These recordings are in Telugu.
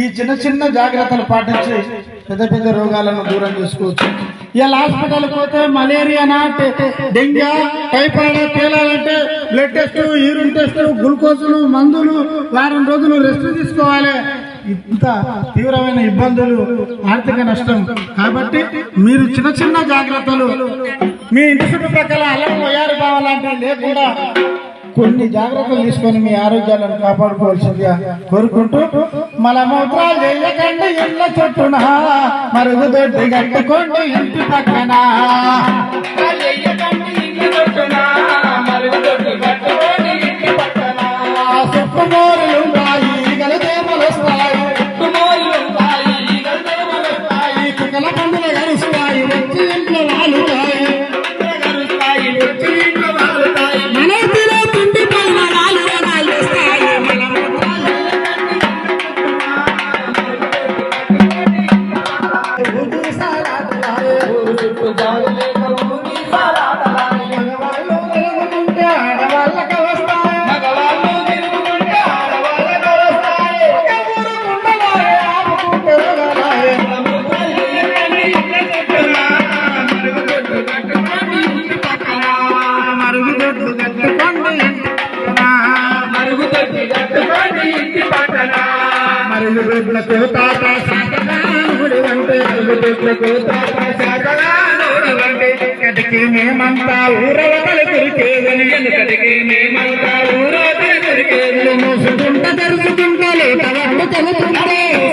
ఈ చిన్న చిన్న జాగ్రత్తలు పాటించి పెద్ద పెద్ద రోగాలను దూరం చేసుకోవచ్చు. ఇలా హాస్పిటల్ పోతే మలేరియానా డెంగ్యూ టైఫాయిడ్ తేలాలంటే బ్లడ్ టెస్ట్ యూరిన్ టెస్ట్ గ్లూకోజులు మందులు వారం రోజులు రెస్ట్ తీసుకోవాలి. ఇంత తీవ్రమైన ఇబ్బందులు ఆర్థిక నష్టం. కాబట్టి మీరు చిన్న చిన్న జాగ్రత్తలు మీ ఇంటి చుట్టుపక్కల అల్లం వయారు కావాలంటే లేకుండా కొన్ని జాగ్రత్తలు తీసుకొని మీ ఆరోగ్యాలను కాపాడుకోవాల్సిందిగా కోరుకుంటూ మలమూత్రాలు చేయకండి ఇళ్ళ చుట్టూన. మరుగుదొడ్డి కట్టుకోండి ఇంటి పక్కన. మరుగుదొడ్లకు తాత శాతగానుడి అంటే తాత మేమంతా ఊరవతలు కురికేదని కటికి మేమంతా ఊరవతలు కురికేదని మోసుకుంట తెరుచుకుంటా లేట వట్టు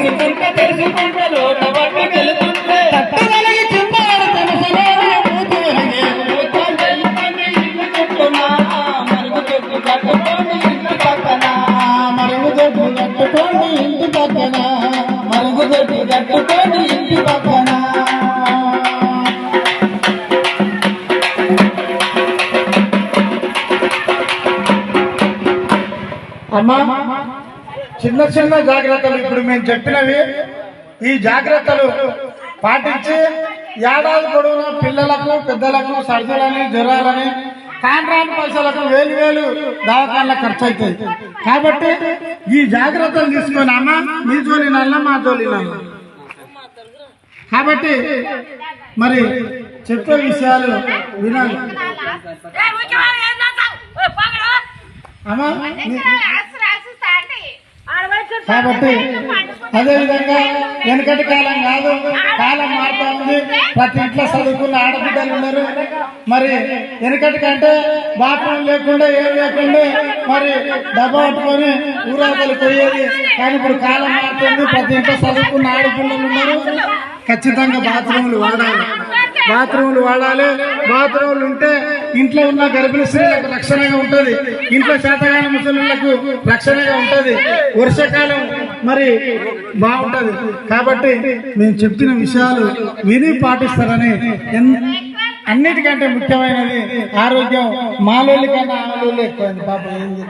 అమ్మా చిన్న చిన్న జాగ్రత్తలు ఇప్పుడు మేము చెప్పినవి. ఈ జాగ్రత్తలు పాటించి ఏడాది పొడవునా పిల్లలకు పెద్దలకు సర్దులని జ్వరాలని కాంట్రాక్ట్ పైసలకు వేలు వేలు దవాఖానలకు ఖర్చు అవుతాయి కాబట్టి ఈ జాగ్రత్తలు తీసుకొని అమ్మ మీ జోలి నల్ల మా జోలి నల్ల. కాబట్టి మరి చెప్పే విషయాలు వినాలి. కాబట్టి అదే విధంగా వెనకటి కాలం కాదు కాలం మారుతా ఉంది ప్రతి ఇంట్లో చదువుకున్న ఆడబిడ్డలు ఉన్నారు. మరి వెనకటి కంటే బాత్రూమ్ లేకుండా ఏం లేకుండా మరి డబ్బా పట్టుకొని ఊరాతలు పోయేది. కానీ ఇప్పుడు కాలం మారుతుంది. ప్రతి ఇంట్లో చదువుకున్న ఆడపిల్లలు ఉన్నారు. ఖచ్చితంగా బాత్రూములు వాడాలి. బాత్రూములు వాడాలి. బాత్రూములు ఉంటే ఇంట్లో ఉన్న గర్భిణీ స్త్రీలకు రక్షణగా ఉంటుంది. ఇంట్లో శాతగాన ముసలిళ్ళకు రక్షణగా ఉంటుంది. వర్షాకాలం మరి బాగుంటుంది. కాబట్టి మేము చెప్పిన విషయాలు విని పాటిస్తారని ఎన్- అన్నిటికంటే ముఖ్యమైనది ఆరోగ్యం. మాలోళ్ళ కన్నా ఆలోళ్ళు ఎక్కువైంది. పాపం ఏం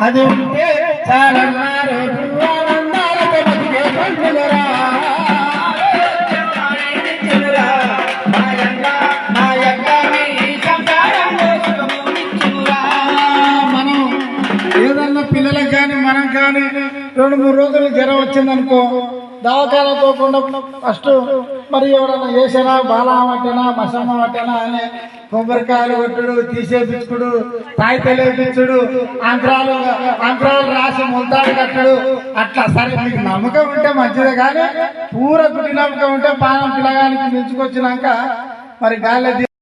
అది. ఉంటే రెండు మూడు రోజులు జ్వరం వచ్చిందనుకో దవాఖాన పోకుండా ఫస్ట్ మరి ఎవరైనా చేసినా బాలా పట్టనా మసమ్మ పట్టనా అని కొబ్బరికాయలు కొట్టుడు తీసేపించుకుడు తాయితలు వేపించుడు అంతరాలు అంతరాలు రాసి ముల్తాడు కట్టడు. అట్లా సరే మీకు నమ్మకం ఉంటే మంచిదే కానీ పూర గుడి నమ్మకం ఉంటే పానం పిల్లగానికి మించుకొచ్చినాక మరి గాలి